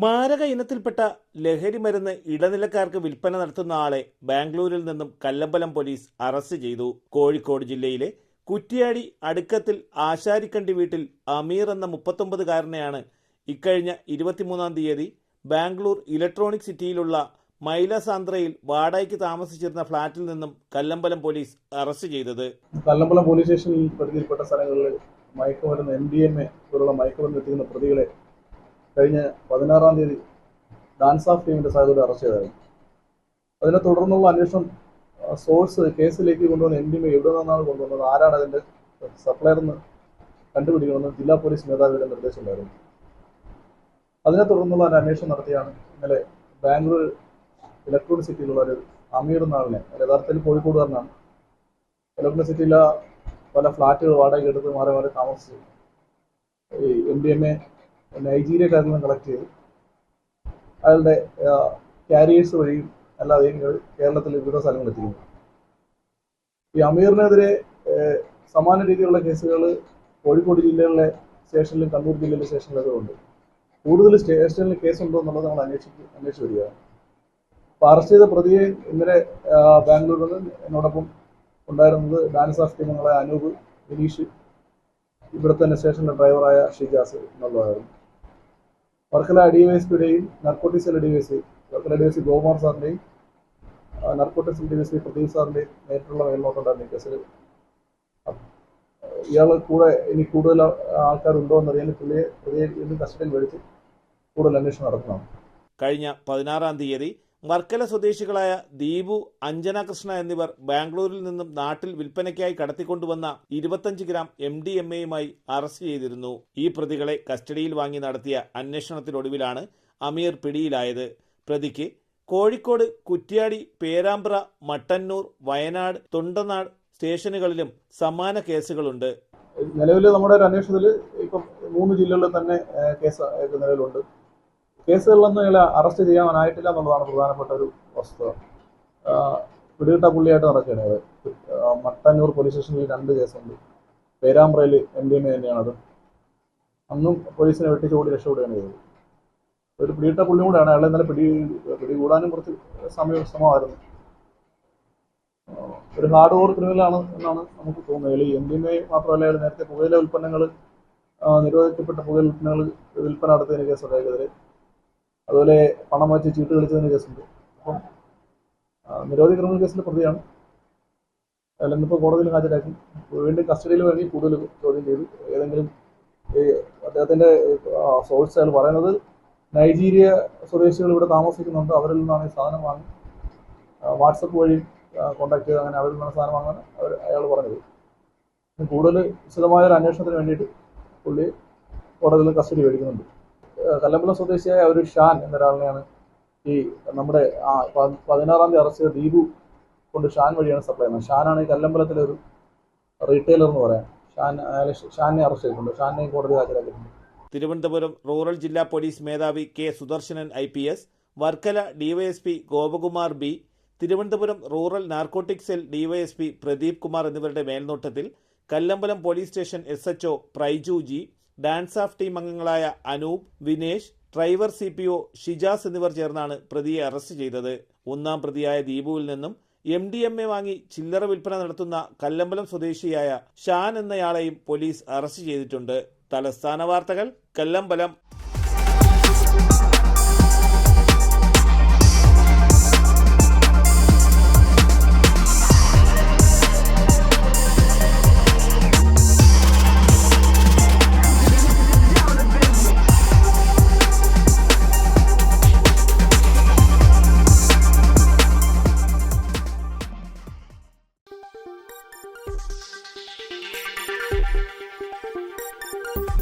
മാരക ഇനത്തിൽപ്പെട്ട ലഹരി മരുന്ന് ഇടനിലക്കാർക്ക് വിൽപ്പന നടത്തുന്ന ആളെ ബാംഗ്ലൂരിൽ നിന്നും കല്ലമ്പലം പോലീസ് അറസ്റ്റ് ചെയ്തു. കോഴിക്കോട് ജില്ലയിലെ കുറ്റിയാടി അടുക്കത്തിൽ ആശാരിക്കണ്ടി വീട്ടിൽ അമീർ എന്ന മുപ്പത്തൊമ്പതുകാരനെയാണ് ഇക്കഴിഞ്ഞ ഇരുപത്തിമൂന്നാം തീയതി ബാംഗ്ലൂർ ഇലക്ട്രോണിക് സിറ്റിയിലുള്ള മൈലസാന്ദ്രയിൽ വാടകയ്ക്ക് താമസിച്ചിരുന്ന ഫ്ളാറ്റിൽ നിന്നും കല്ലമ്പലം പോലീസ് അറസ്റ്റ് ചെയ്തത്. കല്ലമ്പലം പോലീസ് സ്റ്റേഷനിൽ പരിധിയിൽപ്പെട്ട സ്ഥലങ്ങളിൽ മയക്കുമരുന്ന് എം ഡി എം എ പോലുള്ള മയക്കുമരുന്ന് എത്തിക്കുന്ന പ്രതികളെ കഴിഞ്ഞ പതിനാറാം തീയതി ഡാൻസ് ഓഫ് ടീമിന്റെ സാധ്യത അറസ്റ്റ് ചെയ്തായിരുന്നു. അതിനെ തുടർന്നുള്ള അന്വേഷണം സോഴ്സ് കേസിലേക്ക് കൊണ്ടുവന്ന എം ഡി എം എ എവിടെ നിന്നാണ് കൊണ്ടുവന്നത്? ആരാണ് അതിന്റെ സപ്ലയർ എന്ന് കണ്ടുപിടിക്കണമെന്ന് ജില്ലാ പോലീസ് മേധാവിയുടെ നിർദ്ദേശമുണ്ടായിരുന്നു അതിനെ തുടർന്നുള്ള ഒരു അന്വേഷണം നടത്തിയാണ് ഇന്നലെ ബാംഗ്ലൂർ ഇലക്ട്രോണിക് സിറ്റിയിലുള്ള ഒരു അമീർ നാളിനെ യഥാർത്ഥത്തിൽ കോഴിക്കോടുകാരനാണ്. ഇലക്ട്രോണിക് സിറ്റിയിലെ പല ഫ്ലാറ്റുകൾ വാടകയ്ക്ക് എടുത്ത് മാറി മാറി താമസിച്ചു. ഈ എം ഡി എം എ നൈജീരിയക്കാരിൽ നിന്ന് കളക്ട് ചെയ്ത്. അയാളുടെ ക്യാരിയേഴ്സ് വഴിയും അല്ലാതെ കേരളത്തിലെ വിവിധ സ്ഥലങ്ങളിൽ എത്തിക്കുന്നു ഈ അമീറിനെതിരെ സമാന രീതിയിലുള്ള കേസുകൾ കോഴിക്കോട് ജില്ലയിലെ സ്റ്റേഷനിലും കണ്ണൂർ ജില്ലയിലെ സ്റ്റേഷനിലൊക്കെ ഉണ്ട്. കൂടുതൽ സ്റ്റേഷനിൽ കേസുണ്ടോ എന്നുള്ളത് നമ്മൾ അന്വേഷിച്ച് അന്വേഷിച്ച് വരികയാണ്. അപ്പോൾ അറസ്റ്റ് ചെയ്ത പ്രതിയെ ഇന്നലെ ബാംഗ്ലൂരിൽ നിന്ന് എന്നോടൊപ്പം ഉണ്ടായിരുന്നത് ഡാൻസ് ഓഫ് ടീമുകളായ അനൂപ് വിനീഷ് ഇവിടെ തന്നെ സ്റ്റേഷനിലെ ഡ്രൈവറായ ഷിജാസ് എന്നുള്ളതായിരുന്നു വർക്കല ഡി നർക്കോട്ടിക്സ് എൽ പിയുടെയും നർക്കോട്ടിക്സിലെ D Y S P Varkala D Y S Gokumar സാറിന്റെയും narcotics D Y S Pradeep സാറിന്റെയും നേരിട്ടുള്ള മേൽനോട്ടുണ്ടായിരുന്നു കേസിൽ ഇയാൾ കൂടെ ഇനി കൂടുതൽ ആൾക്കാരുണ്ടോ എന്നറിയാൻ പുള്ളിയെ പ്രതിയെ ഇന്ന് കസ്റ്റഡിയിൽ മേടിച്ച് കൂടുതൽ അന്വേഷണം നടത്തണം. കഴിഞ്ഞ പതിനാറാം തീയതി വർക്കല സ്വദേശികളായ ദീപു അഞ്ജന കൃഷ്ണ എന്നിവർ ബാംഗ്ലൂരിൽ നിന്നും നാട്ടിൽ വിൽപ്പനയ്ക്കായി കടത്തിക്കൊണ്ടുവന്ന ഇരുപത്തഞ്ച് ഗ്രാം എം ഡി എം എയുമായി അറസ്റ്റ് ചെയ്തിരുന്നു. ഈ പ്രതികളെ കസ്റ്റഡിയിൽ വാങ്ങി നടത്തിയ അന്വേഷണത്തിനൊടുവിലാണ് അമീർ പിടിയിലായത്. പ്രതിക്ക് കോഴിക്കോട് കുറ്റ്യാടി പേരാമ്പ്ര മട്ടന്നൂർ വയനാട് തൊണ്ടനാട് സ്റ്റേഷനുകളിലും സമാന കേസുകളുണ്ട്. നിലവിൽ നമ്മുടെ ഒരു അന്വേഷണത്തിൽ ഇപ്പം മൂന്ന് ജില്ലകളിൽ തന്നെ കേസ് നിലവിലുണ്ട്. കേസുകളിലൊന്നും ഇയാളെ അറസ്റ്റ് ചെയ്യാനായിട്ടില്ല എന്നുള്ളതാണ് പ്രധാനപ്പെട്ട ഒരു വസ്തുത. പിടികിട്ട പുള്ളിയായിട്ട് നടക്കുകയാണ് മട്ടന്നൂർ പോലീസ് സ്റ്റേഷനിൽ രണ്ട് കേസുണ്ട്. പേരാമ്പ്രയിൽ എം ഡി എം എ തന്നെയാണത് അന്നും പോലീസിനെ വെട്ടിച്ച് ഓടി രക്ഷപ്പെടുകയാണ് ചെയ്തത്. ഒരു പിടികിട്ട പുള്ളിയും കൂടെയാണ് അയാളെ ഇന്നലെ പിടി പിടികൂടാനും കുറച്ച് സമയം ശ്രമമായിരുന്നു. ഒരു ഹാർഡ് കോർ ക്രിമിനലാണ് എന്നാണ് നമുക്ക് തോന്നുന്നത്. ഈ എം ഡി എം എ മാത്രമല്ല അയാൾ നേരത്തെ പുകയില ഉൽപ്പന്നങ്ങൾ നിരോധിക്കപ്പെട്ട പുകയില ഉൽപ്പന്നങ്ങൾ വിൽപ്പന നടത്തിയതിന് കേസ് അയാൾക്കെതിരെ അതുപോലെ പണം വെച്ച് ചീട്ട് കളിച്ചതിന് കേസുണ്ട്. അപ്പം നിരവധി ക്രിമിനൽ കേസിലെ പ്രതിയാണ്. അല്ലെങ്കിൽ ഇപ്പോൾ കോടതിയിൽ ഹാജരാക്കി. വീണ്ടും കസ്റ്റഡിയിൽ വേണമെങ്കിൽ കൂടുതൽ ചോദ്യം ചെയ്തു. ഏതെങ്കിലും അദ്ദേഹത്തിന്റെ സോഴ്സ് അയാൾ പറയുന്നത് നൈജീരിയ സ്വദേശികൾ ഇവിടെ താമസിക്കുന്നുണ്ട്. അവരിൽ നിന്നാണ് ഈ സാധനം വാങ്ങി വാട്സപ്പ് വഴി കോൺടാക്ട് ചെയ്ത് അങ്ങനെ അവരിൽ നിന്നാണ് സാധനം വാങ്ങാൻ അവർ അയാൾ പറഞ്ഞത്. കൂടുതൽ വിശദമായ ഒരു അന്വേഷണത്തിന് വേണ്ടിയിട്ട് പുള്ളി കോടതിയിൽ കസ്റ്റഡി മേടിക്കുന്നുണ്ട്. കല്ലമ്പലം സ്വദേശിയായ ഒരു ഷാൻ എന്നൊരാളിനെയാണ് ഈ നമ്മുടെ ആ പതിനാറാം തീയതി അറസ്റ്റ് ചെയ്ത ദീപു കൊണ്ട് ഷാൻ വഴിയാണ് സപ്ലൈ ചെയ്യുന്നത്. ഷാനാണ് ഈ കല്ലമ്പലത്തിലെ ഒരു റീറ്റെയിലർ എന്ന് പറയാം. ഷാൻ അയാളെ ഷാനെ അറസ്റ്റ് ചെയ്തിട്ടുണ്ട്. ഷാനെയും കോടതി ഹാജരാക്കിയിട്ടുണ്ട്. തിരുവനന്തപുരം റൂറൽ ജില്ലാ പോലീസ് മേധാവി K Sudarshanan I P S Varkala DYSP Gopakumar B Thiruvananthapuram rural narcotic cell DYSP Pradeep Kumar എന്നിവരുടെ മേൽനോട്ടത്തിൽ Kallambalam police station S HO Praiju G DANSAF team അംഗങ്ങളായ Anoop Vinesh driver C P O Shijas എന്നിവർ ചേർന്നാണ് പ്രതിയെ arrest ചെയ്തത്. ഒന്നാം പ്രതിയായ ദീപുവിൽ നിന്നും എം ഡി എം എ വാങ്ങി ചില്ലറ വിൽപ്പന നടത്തുന്ന കല്ലമ്പലം സ്വദേശിയായ ഷാൻ എന്നയാളെയും പോലീസ് അറസ്റ്റ് ചെയ്തിട്ടുണ്ട്. തലസ്ഥാന വാർത്തകൾ കല്ലമ്പലം.